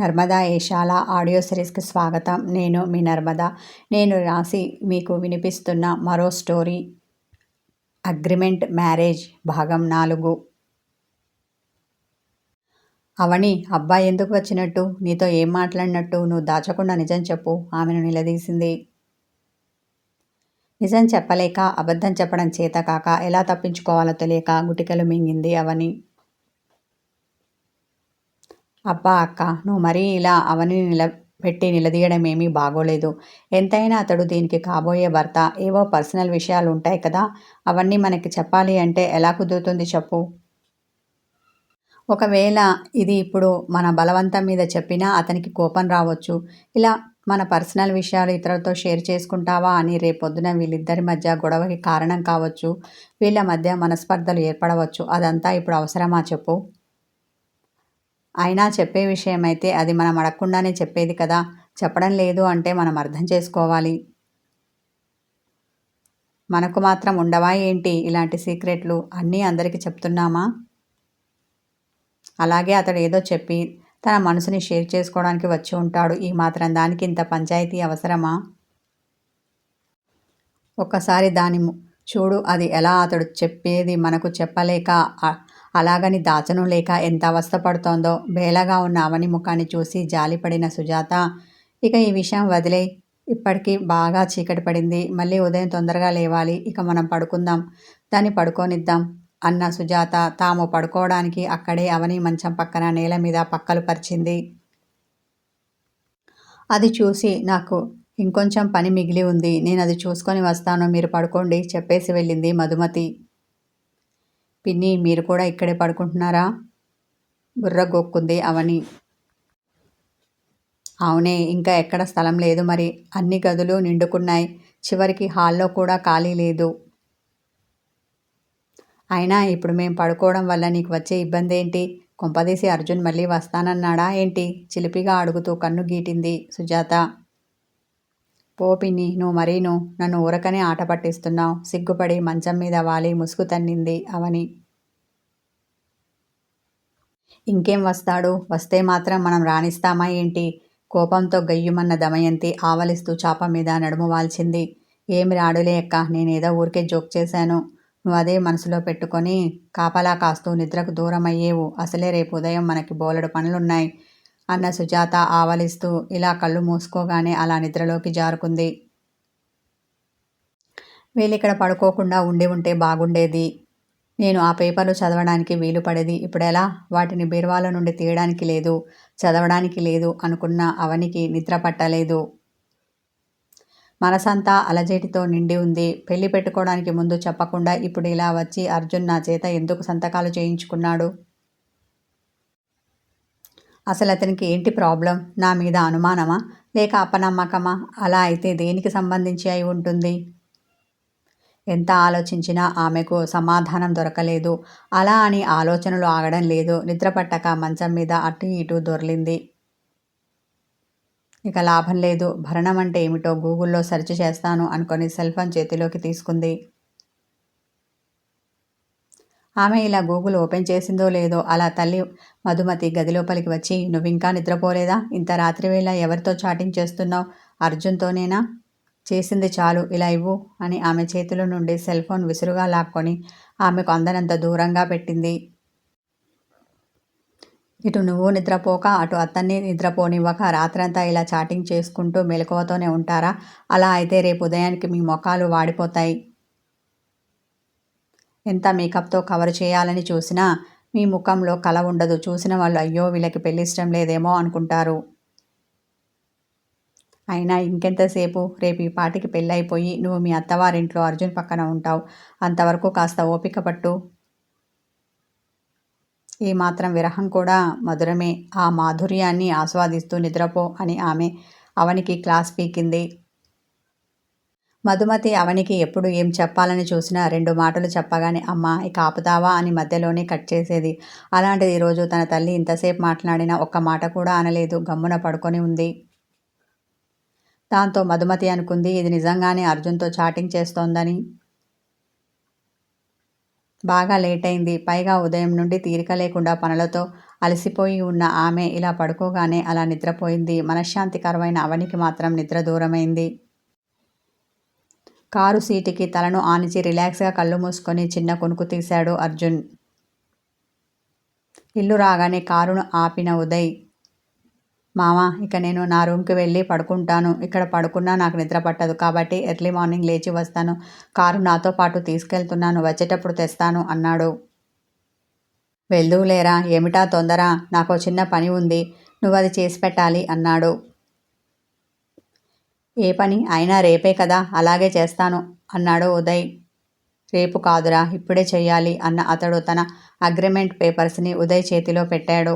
Narmada Eshala audio సిరీస్కి స్వాగతం. నేను మీ నర్మద. నేను రాసి మీకు వినిపిస్తున్న మరో స్టోరీ. అగ్రిమెంట్ మ్యారేజ్ భాగం నాలుగు. అవని అబ్బాయి ఎందుకు వచ్చినట్టు? నీతో ఏం మాట్లాడినట్టు? నువ్వు దాచకుండా నిజం చెప్పు. ఆమెను నిలదీసింది. నిజం చెప్పలేక అబద్ధం చెప్పడం చేత కాక ఎలా తప్పించుకోవాలో తెలియక గుటికలు మింగింది అవని. అబ్బా అక్క నువ్వు మరీ ఇలా అవని నిల పెట్టి నిలదీయడం ఏమీ బాగోలేదు. ఎంతైనా అతడు దీనికి కాబోయే భర్త. ఏవో పర్సనల్ విషయాలు ఉంటాయి కదా అవన్నీ మనకి చెప్పాలి అంటే ఎలా కుదురుతుంది చెప్పు. ఒకవేళ ఇది ఇప్పుడు మన బలవంతం మీద చెప్పినా అతనికి కోపం రావచ్చు. ఇలా మన పర్సనల్ విషయాలు ఇతరులతో షేర్ చేసుకుంటావా అని రేపొద్దున వీళ్ళిద్దరి మధ్య గొడవకి కారణం కావచ్చు. వీళ్ళ మధ్య మనస్పర్ధలు ఏర్పడవచ్చు. అదంతా ఇప్పుడు అవసరమా చెప్పు. అయినా చెప్పే విషయం అయితే అది మనం అడగకుండానే చెప్పేది కదా. చెప్పడం లేదు అంటే మనం అర్థం చేసుకోవాలి. మనకు మాత్రం ఉండవా ఏంటి ఇలాంటి సీక్రెట్లు? అన్నీ అందరికీ చెప్తున్నామా? అలాగే అతడు ఏదో చెప్పి తన మనసుని షేర్ చేసుకోవడానికి వచ్చి ఉంటాడు. ఈ మాత్రం దానికి ఇంత పంచాయతీ అవసరమా? ఒక్కసారి దాని చూడు అది ఎలా అతడు చెప్పేది మనకు చెప్పలేక అలాగని దాచను లేక ఎంత అవస్థపడుతోందో బేలగా ఉన్న అవని ముఖాన్ని చూసి జాలిపడిన సుజాత ఇక ఈ విషయం వదిలే. ఇప్పటికీ బాగా చీకటి పడింది. మళ్ళీ ఉదయం తొందరగా లేవాలి. ఇక మనం పడుకుందాం. దాన్ని పడుకోనిద్దాం అన్న సుజాత తాము పడుకోవడానికి అక్కడే అవని మంచం పక్కన నేల మీద పక్కలు పరిచింది. అది చూసి నాకు ఇంకొంచెం పని మిగిలి ఉంది. నేను అది చూసుకొని వస్తాను. మీరు పడుకోండి చెప్పేసి వెళ్ళింది మధుమతి. పిన్ని మీరు కూడా ఇక్కడే పడుకుంటున్నారా? బుర్ర గోక్కుంది అవని. అవునే ఇంకా ఎక్కడ స్థలం లేదు మరి. అన్ని గదులు నిండుకున్నాయి. చివరికి హాల్లో కూడా ఖాళీ లేదు. అయినా ఇప్పుడు మేము పడుకోవడం వల్ల నీకు వచ్చే ఇబ్బంది ఏంటి? కొంపదీసి అర్జున్ మళ్ళీ వస్తానన్నాడా ఏంటి? చిలిపిగా అడుగుతూ కన్ను గీటింది సుజాత. పోపిని నువ్వు మరీను నన్ను ఊరకనే ఆట పట్టిస్తున్నావు. సిగ్గుపడి మంచం మీద వాలి ముసుగు తన్నింది అవని. ఇంకేం వస్తాడు? వస్తే మాత్రం మనం రాణిస్తామా ఏంటి? కోపంతో గయ్యుమన్న దమయంతి ఆవలిస్తూ చాప మీద నడుము వాల్చింది. ఏమి రాడులే అక్క నేనేదో ఊరికే జోక్ చేశాను. నువ్వు అదే మనసులో పెట్టుకొని కాపలా కాస్తూ నిద్రకు దూరం అయ్యేవు అసలే రేపు ఉదయం మనకి బోలెడు పనులున్నాయి. అన్న సుజాత ఆవలిస్తూ ఇలా కళ్ళు మూసుకోగానే అలా నిద్రలోకి జారుకుంది. వీళ్ళిక్కడ పడుకోకుండా ఉండి ఉంటే బాగుండేది. నేను ఆ పేపర్లు చదవడానికి వీలు పడేది. ఇప్పుడెలా? వాటిని బీరువాల నుండి తీయడానికి లేదు. చదవడానికి లేదు అనుకున్న అవనికి నిద్ర పట్టలేదు. మనసంతా అలజేటితో నిండి ఉంది. పెళ్ళి పెట్టుకోవడానికి ముందు చెప్పకుండా ఇప్పుడు ఇలా వచ్చి అర్జున్ నా చేత ఎందుకు సంతకాలు చేయించుకున్నాడు? అసలు అతనికి ఏంటి ప్రాబ్లం? నా మీద అనుమానమా? లేక అపనమ్మకమా? అలా అయితే దేనికి సంబంధించి అయి ఉంటుంది? ఎంత ఆలోచించినా ఆమెకు సమాధానం దొరకలేదు. అలా అని ఆలోచనలు ఆగడం లేదు. నిద్రపట్టక మంచం మీద అటు ఇటు దొర్లింది. ఇక లాభం లేదు. భరణం అంటే ఏమిటో గూగుల్లో సెర్చ్ చేస్తాను అనుకొని సెల్ ఫోన్ చేతిలోకి తీసుకుంది. ఆమె ఇలా గూగుల్ ఓపెన్ చేసిందో లేదో అలా తల్లి మధుమతి గదిలోపలికి వచ్చి నువ్వింకా నిద్రపోలేదా? ఇంత రాత్రివేళ ఎవరితో చాటింగ్ చేస్తున్నావు? అర్జున్తోనేనా? చేసింది చాలు ఇలా ఇవ్వు అని ఆమె చేతుల నుండి సెల్ ఫోన్ విసురుగా లాక్కొని ఆమెకు అందనంత దూరంగా పెట్టింది. ఇటు నువ్వు నిద్రపోక అటు అతన్ని నిద్రపోనివ్వక రాత్రంతా ఇలా చాటింగ్ చేసుకుంటూ మెలకువతోనే ఉంటారా? అలా అయితే రేపు ఉదయానికి మీ మొఖాలు వాడిపోతాయి. ఎంత మేకప్తో కవర్ చేయాలని చూసినా మీ ముఖంలో కల ఉండదు. చూసిన వాళ్ళు అయ్యో వీళ్ళకి పెళ్ళి ఇష్టం లేదేమో అనుకుంటారు. అయినా ఇంకెంతసేపు రేపు ఈ పాటికి పెళ్ళైపోయి నువ్వు మీ అత్తవారింట్లో అర్జున్ పక్కన ఉంటావు. అంతవరకు కాస్త ఓపిక పట్టు. ఈ మాత్రం విరహం కూడా మధురమే. ఆ మాధుర్యాన్ని ఆస్వాదిస్తూ నిద్రపో అని ఆమె అవనికి క్లాస్ పీకింది. మధుమతి అవనికి ఎప్పుడు ఏం చెప్పాలని చూసినా రెండు మాటలు చెప్పగానే అమ్మ ఇక ఆపుతావా? అని మధ్యలోనే కట్ చేసేది. అలాంటిది ఈరోజు తన తల్లి ఇంతసేపు మాట్లాడినా ఒక్క మాట కూడా అనలేదు. గమ్మున పడుకొని ఉంది. దాంతో మధుమతి అనుకుంది ఇది నిజంగానే అర్జున్తో చాటింగ్ చేస్తోందని. బాగా లేట్ అయింది పైగా ఉదయం నుండి తీరిక లేకుండా పనులతో అలసిపోయి ఉన్న ఆమె ఇలా పడుకోగానే అలా నిద్రపోయింది. మనశ్శాంతికరమైన అవనికి మాత్రం నిద్ర దూరమైంది. కారు సీటుకి తలను ఆనిచి రిలాక్స్గా కళ్ళు మూసుకొని చిన్న కొనుకు తీశాడు అర్జున్. ఇల్లు రాగానే కారును ఆపిన ఉదయ్. మామ ఇక నేను నా రూమ్కి వెళ్ళి పడుకుంటాను. ఇక్కడ పడుకున్నా నాకు నిద్ర పట్టదు కాబట్టి ఎర్లీ మార్నింగ్ లేచి వస్తాను. కారు నాతో పాటు తీసుకెళ్తున్నాను. వచ్చేటప్పుడు తెస్తాను అన్నాడు. వెళ్దూలేరా? ఏమిటా తొందర? నాకు చిన్న పని ఉంది. నువ్వు అది చేసి పెట్టాలి అన్నాడు. ఏ పని అయినా రేపే కదా అలాగే చేస్తాను అన్నాడు ఉదయ్. రేపు కాదురా ఇప్పుడే చెయ్యాలి అన్న అతడు తన అగ్రిమెంట్ పేపర్స్ని ఉదయ్ చేతిలో పెట్టాడు.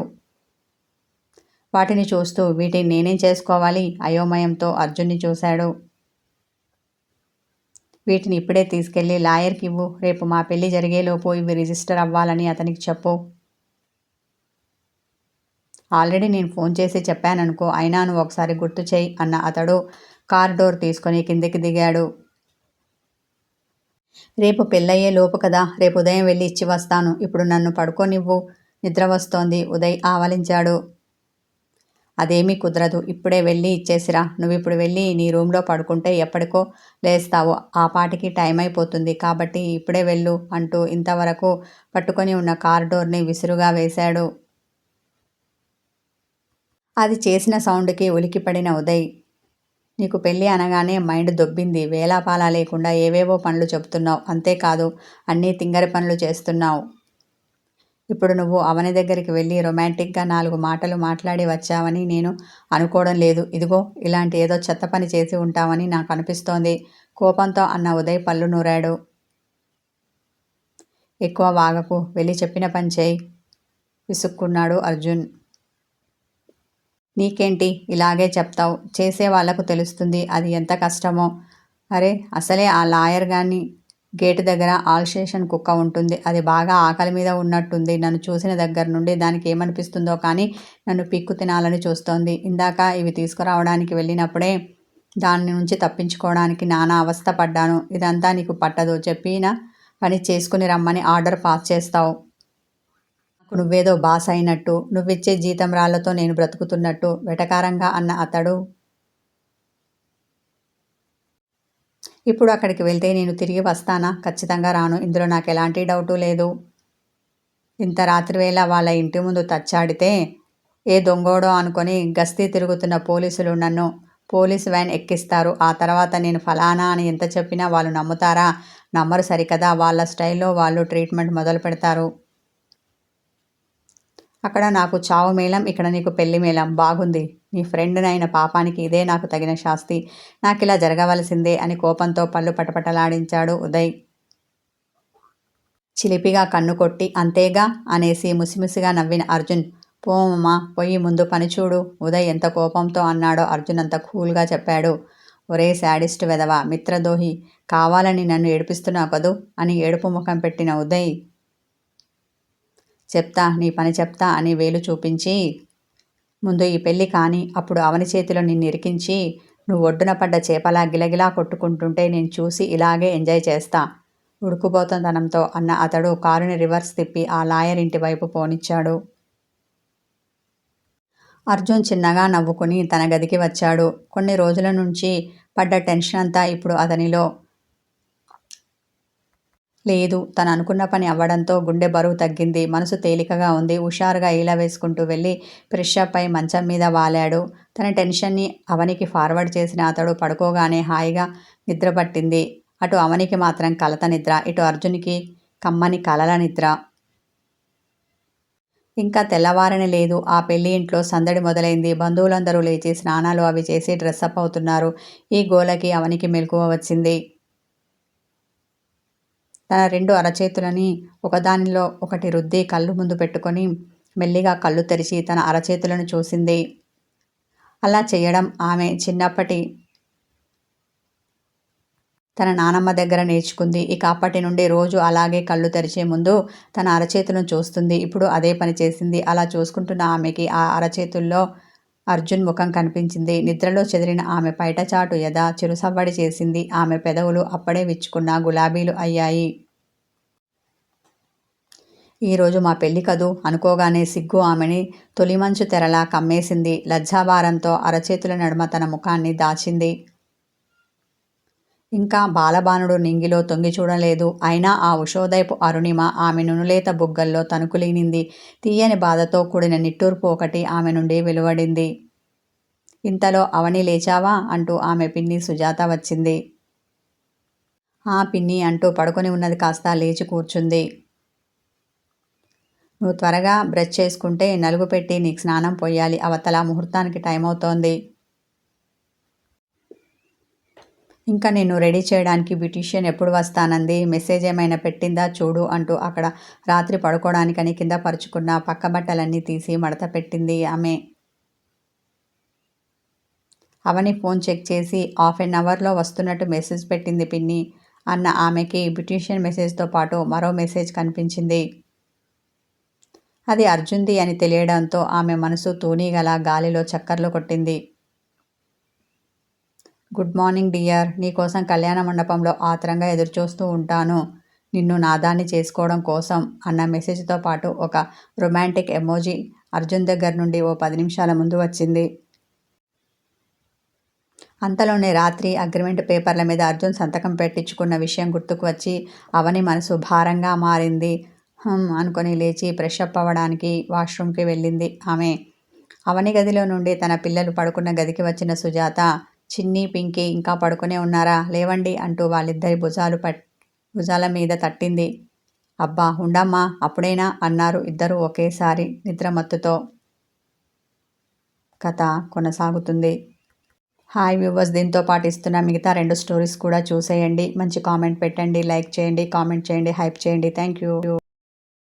వాటిని చూస్తూ వీటిని నేనేం చేసుకోవాలి? అయోమయంతో అర్జున్ని చూశాడు. వీటిని ఇప్పుడే తీసుకెళ్ళి లాయర్కి ఇవ్వు రేపు మా పెళ్ళి జరిగేలోపు ఇవి రిజిస్టర్ అవ్వాలని అతనికి చెప్పు. ఆల్రెడీ నేను ఫోన్ చేసి చెప్పాననుకో అయినా నువ్వు ఒకసారి గుర్తు చేయి అన్న అతడు కార్ డోర్ తీసుకొని కిందికి దిగాడు. రేపు పెళ్ళయ్యే లోపు కదా రేపు ఉదయం వెళ్ళి ఇచ్చి వస్తాను. ఇప్పుడు నన్ను పడుకోనివ్వు. నిద్ర వస్తోంది. ఉదయ్ ఆవలించాడు. అదేమీ కుదరదు. ఇప్పుడే వెళ్ళి ఇచ్చేసిరా. నువ్వు ఇప్పుడు వెళ్ళి నీ రూమ్లో పడుకుంటే ఎప్పటికో లేస్తావు. ఆ పాటికి టైం అయిపోతుంది. కాబట్టి ఇప్పుడే వెళ్ళు అంటూ ఇంతవరకు పట్టుకొని ఉన్న కార్ డోర్ని విసురుగా వేశాడు. అది చేసిన సౌండ్కి ఉలికిపడిన ఉదయ్. నీకు పెళ్ళి అనగానే మైండ్ దొబ్బింది. వేలాపాలా లేకుండా ఏవేవో పనులు చెబుతున్నావు. అంతేకాదు అన్నీ తింగరి పనులు చేస్తున్నావు. ఇప్పుడు నువ్వు అవని దగ్గరికి వెళ్ళి రొమాంటిక్గా నాలుగు మాటలు మాట్లాడి వచ్చావని నేను అనుకోవడం లేదు. ఇదిగో ఇలాంటి ఏదో చెత్త పని చేసి ఉంటావని నాకు అనిపిస్తోంది. కోపంతో అన్న ఉదయ్ పళ్ళు నూరాడు. ఎక్కువ వాగకు. వెళ్ళి చెప్పిన పని చేయి. విసుక్కున్నాడు అర్జున్. నీకేంటి? ఇలాగే చెప్తావు. చేసే వాళ్ళకు తెలుస్తుంది అది ఎంత కష్టమో. అరే అసలే ఆ లాయర్ గాని గేటు దగ్గర ఆల్సేషన్ కుక్క ఉంటుంది. అది బాగా ఆకలి మీద ఉన్నట్టుంది. నన్ను చూసిన దగ్గర నుండి దానికి ఏమనిపిస్తుందో కానీ నన్ను పిక్కు తినాలని చూస్తోంది. ఇందాక ఇవి తీసుకురావడానికి వెళ్ళినప్పుడే దాని నుంచి తప్పించుకోవడానికి నానా అవస్థ పడ్డాను. ఇదంతా నీకు పట్టదు. చెప్పిన పని చేసుకుని రమ్మని ఆర్డర్ పాస్ చేస్తావు. నువ్వేదో బాస్ అయినట్టు నువ్విచ్చే జీతం రాళ్ళతో నేను బ్రతుకుతున్నట్టు వెటకారంగా అన్న అతడు. ఇప్పుడు అక్కడికి వెళ్తే నేను తిరిగి వస్తానా? ఖచ్చితంగా రాను. ఇందులో నాకు ఎలాంటి డౌటు లేదు. ఇంత రాత్రివేళ వాళ్ళ ఇంటి ముందు తచ్చాడితే ఏ దొంగోడో అనుకొని గస్తీ తిరుగుతున్న పోలీసులు నన్ను పోలీస్ వ్యాన్ ఎక్కిస్తారు. ఆ తర్వాత నేను ఫలానా అని ఎంత చెప్పినా వాళ్ళు నమ్ముతారా? నమ్మరు సరికదా. వాళ్ళ స్టైల్లో వాళ్ళు ట్రీట్మెంట్ మొదలు పెడతారు అక్కడ నాకు చావు మేళం ఇక్కడ నీకు పెళ్ళి మేళం. బాగుంది. నీ ఫ్రెండ్నైన పాపానికి ఇదే నాకు తగిన శాస్తి. నాకు ఇలా జరగవలసిందే అని కోపంతో పళ్ళు పటపటలాడించాడు ఉదయ్. చిలిపిగా కన్ను కొట్టి అంతేగా? అనేసి ముసిముసిగా నవ్విన అర్జున్. పోమమ్మా పొయ్యి ముందు పని చూడు. ఉదయ్ ఎంత కోపంతో అన్నాడో అర్జున్ అంత కూల్గా చెప్పాడు. ఒరే శాడిస్ట్ వెదవా మిత్రదోహి కావాలని నన్ను ఏడిపిస్తున్నావు కదూ? అని ఏడుపు ముఖం పెట్టిన ఉదయ్. చెప్తా నీ పని చెప్తా అని వేలు చూపించి ముందు ఈ పెళ్ళి కాని అప్పుడు అవని చేతిలో నిన్ను ఇరికించి నువ్వు ఒడ్డున పడ్డ చేపలా గిలగిలా కొట్టుకుంటుంటే నేను చూసి ఇలాగే ఎంజాయ్ చేస్తా. ఉడుకుపోతుందనంతో అన్న అతడు కారుని రివర్స్ తిప్పి ఆ లాయర్ ఇంటి వైపు పోనిచ్చాడు. అర్జున్ చిన్నగా నవ్వుకుని తన గదికి వచ్చాడు. కొన్ని రోజుల నుంచి పడ్డ టెన్షన్ అంతా ఇప్పుడు అతనిలో. లేదు తను అనుకున్న పని అవ్వడంతో గుండె బరువు తగ్గింది. మనసు తేలికగా ఉంది. హుషారుగా ఈల వేసుకుంటూ వెళ్ళి ఫ్రెషప్ అయి మంచం మీద వాలాడు. తన టెన్షన్ని అవనికి ఫార్వర్డ్ చేసిన అతడు పడుకోగానే హాయిగా నిద్ర పట్టింది అటు అవనికి మాత్రం కలత నిద్ర ఇటు అర్జునికి కమ్మని కలల నిద్ర. ఇంకా తెల్లవారని లేదు. ఆ పెళ్ళి ఇంట్లో సందడి మొదలైంది. బంధువులందరూ లేచి స్నానాలు అవి చేసి డ్రెస్అప్ అవుతున్నారు. ఈ గోలకి అవనికి మెలకువ వచ్చింది. తన రెండు అరచేతులని ఒకదానిలో ఒకటి రుద్ది కళ్ళు ముందు పెట్టుకొని మెల్లిగా కళ్ళు తెరిచి తన అరచేతులను చూసింది. అలా చేయడం ఆమె చిన్నప్పటి తన నానమ్మ దగ్గర నేర్చుకుంది. ఇక అప్పటి నుండి రోజు అలాగే కళ్ళు తెరిచే ముందు తన అరచేతులను చూస్తుంది. ఇప్పుడు అదే పని చేసింది. అలా చూసుకుంటున్న ఆమెకి ఆ అరచేతుల్లో అర్జున్ ముఖం కనిపించింది. నిద్రలో చెదిరిన ఆమె పైటచాటు యథ చిరుసవ్వడి చేసింది. ఆమె పెదవులు అప్పుడే విచ్చుకున్న గులాబీలు అయ్యాయి. ఈరోజు మా పెళ్ళి కదూ? అనుకోగానే సిగ్గు ఆమెని తొలిమంచు తెరలా కమ్మేసింది. లజ్జాభారంతో అరచేతుల నడుమ తన ముఖాన్ని దాచింది. ఇంకా బాలబానుడు నింగిలో తొంగి చూడలేదు. అయినా ఆ ఉషోదయపు అరుణిమ ఆమె నునులేత బుగ్గల్లో తణుకులీనింది. తీయని బాధతో కూడిన నిట్టూర్పు ఒకటి ఆమె నుండి వెలువడింది. ఇంతలో అవని లేచావా? అంటూ ఆమె పిన్ని సుజాత వచ్చింది. ఆ పిన్ని అంటూ పడుకొని ఉన్నది కాస్త లేచి కూర్చుంది. నువ్వు త్వరగా బ్రష్ చేసుకుంటే నలుగు పెట్టి నీకు స్నానం పోయాలి. అవతల ముహూర్తానికి టైం అవుతోంది ఇంకా నేను రెడీ చేయడానికి బ్యూటీషియన్ ఎప్పుడు వస్తానంది? మెసేజ్ ఏమైనా పెట్టిందా? చూడు అంటూ అక్కడ రాత్రి పడుకోవడానికని కింద పరుచుకున్న పక్క బట్టలన్నీ తీసి మడత పెట్టింది ఆమె. అవని ఫోన్ చెక్ చేసి హాఫ్ అన్ అవర్లో వస్తున్నట్టు మెసేజ్ పెట్టింది పిన్ని అన్న ఆమెకి బ్యూటీషియన్ మెసేజ్తో పాటు మరో మెసేజ్ కనిపించింది. అది అర్జున్ది అని తెలియడంతో ఆమె మనసు తూనీగల గాలిలో చక్కర్లు కొట్టింది. Good morning dear. నీకోసం కళ్యాణ మండపంలో ఆత్రంగా ఎదురుచూస్తూ ఉంటాను. నిన్ను నాదాన్ని చేసుకోవడం కోసం అన్న మెసేజ్తో పాటు ఒక రొమాంటిక్ ఎమోజీ అర్జున్ దగ్గర నుండి ఓ పది నిమిషాల ముందు వచ్చింది. అంతలోనే రాత్రి అగ్రిమెంట్ పేపర్ల మీద అర్జున్ సంతకం పెట్టించుకున్న విషయం గుర్తుకు వచ్చి అవని మనసు భారంగా మారింది. అనుకొని లేచి ఫ్రెష్ అప్ అవ్వడానికి వాష్రూమ్కి వెళ్ళింది ఆమె. అవని గదిలో నుండి తన పిల్లలు పడుకున్న గదికి వచ్చిన సుజాత చిన్ని పింకీ ఇంకా పడుకునే ఉన్నారా? లేవండి అంటూ వాళ్ళిద్దరి భుజాలు పట్ భుజాల మీద తట్టింది. అబ్బా ఉండమ్మా అప్పుడైనా? అన్నారు ఇద్దరు ఒకేసారి నిద్రమత్తుతో. కథ కొనసాగుతుంది. హాయ్ వ్యూవర్స్ దీంతో పాటు ఇస్తున్న మిగతా రెండు స్టోరీస్ కూడా చూసేయండి. మంచి కామెంట్ పెట్టండి లైక్ చేయండి కామెంట్ చేయండి హైప్ చేయండి. Thank you.